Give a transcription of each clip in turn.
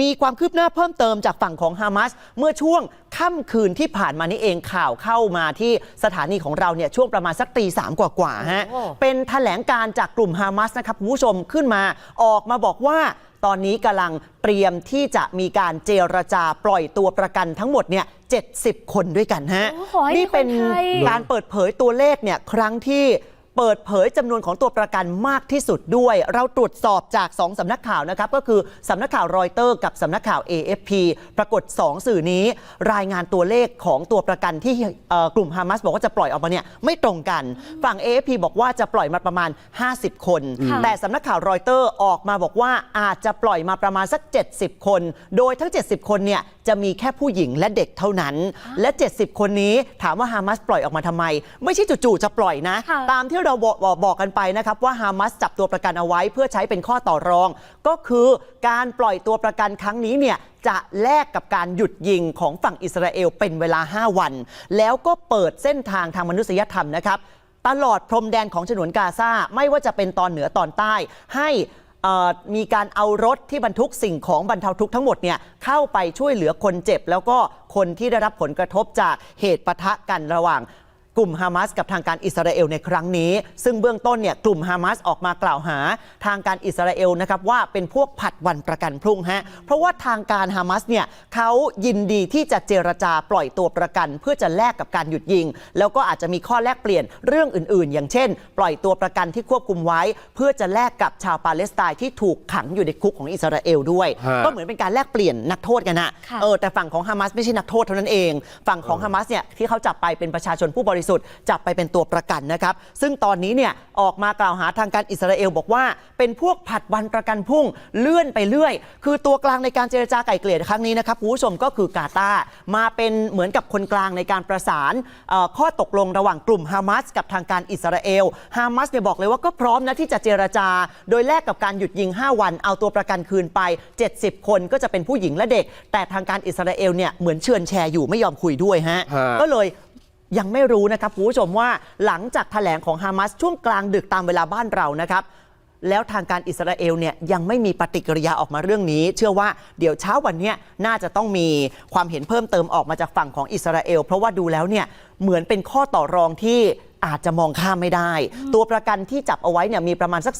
มีความคืบหน้าเพิ่มเติมจากฝั่งของฮามาสเมื่อช่วงค่ำคืนที่ผ่านมานี้เองข่าวเข้ามาที่สถานีของเราเนี่ยช่วงประมาณสักตีสามกว่าๆฮะโอ้เป็นแถลงการจากกลุ่มฮามาสนะครับคุณผู้ชมขึ้นมาออกมาบอกว่าตอนนี้กำลังเตรียมที่จะมีการเจรจาปล่อยตัวประกันทั้งหมดเนี่ย70 คนด้วยกันฮะโอ้ขอให้นี่เป็นคนไทยการเปิดเผยตัวเลขเนี่ยครั้งที่ เปิดเผยจำนวนของตัวประกันมากที่สุดด้วย เราตรวจสอบจาก 2สำนักข่าวนะครับก็คือสำนักข่าวรอยเตอร์กับสำนักข่าว AFP ปรากฏ 2 สื่อนี้ รายงานตัวเลขของตัวประกันที่เอ่อกลุ่มฮามาสบอกว่าจะปล่อยออกมาเนี่ยไม่ตรงกัน ฝั่ง AFP บอกว่าจะปล่อยมาประมาณ 50 คน ค่ะแต่สำนักข่าวรอยเตอร์ออกมาบอกว่าอาจจะปล่อยมาประมาณสัก 70 คน โดยทั้ง 70 คนเนี่ยจะมีแค่ผู้หญิงและเด็กเท่านั้น และ 70 คนนี้ถามว่าฮามาสปล่อยออกมาทำไม ไม่ใช่จู่ๆจะปล่อยนะ ค่ะ ตามที่เราบอกบอกบอกกันไปนะครับว่าฮามาสจับตัวประกันเอาไว้เพื่อใช้เป็นข้อต่อรอง ก็คือการปล่อยตัวประกันครั้งนี้เนี่ยจะแลกกับการหยุดยิงของฝั่งอิสราเอลเป็นเวลา 5 วัน แล้วก็เปิดเส้นทางทางมนุษยธรรมนะครับตลอดพรมแดนของฉนวนกาซาไม่ว่าจะเป็นตอนเหนือตอนใต้ ให้มีการเอารถที่บรรทุกสิ่งของบรรเทาทุกข์ทั้งหมดเนี่ยเข้าไปช่วยเหลือคนเจ็บ แล้วก็คนที่ได้รับผลกระทบจากเหตุปะทะกันระหว่าง กลุ่มฮามาสกับทางการอิสราเอลในครั้งนี้ ซึ่งเบื้องต้นเนี่ยกลุ่มฮามาสออกมากล่าวหาทางการอิสราเอลนะครับว่าเป็นพวกผัดวันประกันพรุ่งฮะเพราะว่าทางการฮามาสเนี่ยเขายินดีที่จะเจรจาปล่อยตัวประกัน เพื่อจะแลกกับการหยุดยิง แล้วก็อาจจะมีข้อแลกเปลี่ยนเรื่องอื่น ๆ อย่างเช่น ปล่อยตัวประกันที่ควบคุมไว้ เพื่อจะแลกกับชาวปาเลสไตน์ที่ถูกขังอยู่ในคุกของอิสราเอลด้วยฮะก็เหมือนเป็นการแลกเปลี่ยนนักโทษกันนะค่ะเออแต่ฝั่งของฮามาสไม่ใช่นักโทษเท่านั้นเอง ฝั่งของฮามาสเนี่ยที่เขาจับไปเป็นประชาชนผู้บริสุทธิ์จับไปเป็นตัวประกันนะครับ ซึ่งตอนนี้เนี่ยออกมากล่าวหาทางการอิสราเอลบอกว่า เป็นพวกผัดวันประกันพรุ่งเลื่อนไปเรื่อย คือตัวกลางในการเจรจาไกล่เกลี่ยครั้งนี้นะครับคุณผู้ชมก็คือกาตาร์มาเป็นเหมือนกับคนกลางในการประสานเอ่อข้อตกลงระหว่างกลุ่มฮามาสกับทางการอิสราเอลฮามาสเนี่ยบอกเลยว่าก็พร้อมนะที่จะเจรจา โดยแลกกับการหยุดยิง 5 วัน เอาตัวประกันคืนไป 70 คนก็จะเป็นผู้หญิงและเด็ก แต่ทางการอิสราเอลเนี่ยเหมือนเชิญแชร์อยู่ไม่ยอมคุยด้วยฮะฮะก็เลย ยังไม่รู้นะครับคุณผู้ชมว่าหลังจากแถลงของฮามาสช่วงกลางดึกตามเวลาบ้านเรานะครับ แล้วทางการอิสราเอลเนี่ยยังไม่มีปฏิกิริยาออกมาเรื่องนี้ เชื่อว่าเดี๋ยวเช้าวันนี้น่าจะต้องมีความเห็นเพิ่มเติมออกมาจากฝั่งของอิสราเอล เพราะว่าดูแล้วเนี่ยเหมือนเป็นข้อต่อรองที่ อาจจะมองข้ามไม่ได้ ตัวประกันที่จับเอาไว้เนี่ยมีประมาณสัก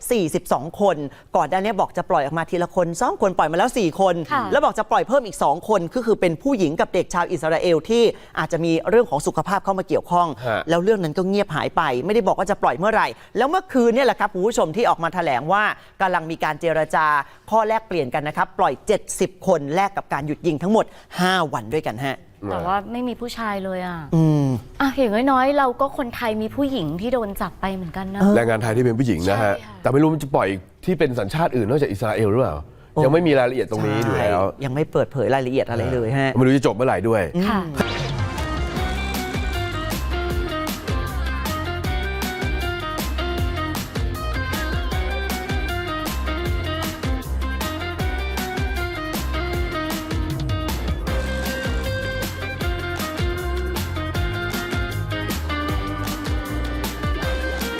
242 คน ก่อนหน้านี้บอกจะปล่อยออกมาทีละคนสองคนปล่อยมาแล้ว 4 คนค่ะแล้วบอกจะปล่อยเพิ่มอีก 2 คนก็คือเป็นผู้หญิงกับเด็กชาวอิสราเอลที่อาจจะมีเรื่องของสุขภาพเข้ามาเกี่ยวข้องฮะแล้วเรื่องนั้นก็เงียบหายไป ไม่ได้บอกว่าจะปล่อยเมื่อไหร่ แล้วเมื่อคืนเนี่ยแหละครับคุณผู้ชมที่ออกมาแถลงว่ากำลังมีการเจรจาข้อแลกเปลี่ยนกันนะครับปล่อย 70 คนแลกกับการหยุดยิงทั้งหมด 5 วันด้วยกันฮะ แต่ว่าไม่มีผู้ชายเลยอะอืมอะอย่างน้อยๆ เราก็คนไทยมีผู้หญิงที่โดนจับไปเหมือนกันนะ แรงงานไทยที่เป็นผู้หญิงนะฮะ ใช่ค่ะ แต่ไม่รู้มันจะปล่อยที่เป็นสัญชาติอื่นนอกจากอิสราเอลหรือเปล่าโอ้ยังไม่มีรายละเอียดตรงนี้อยู่แล้ว ใช่ยังไม่เปิดเผยรายละเอียดอะไรเลยฮะ ไม่รู้จะจบเมื่อไหร่ด้วย ค่ะ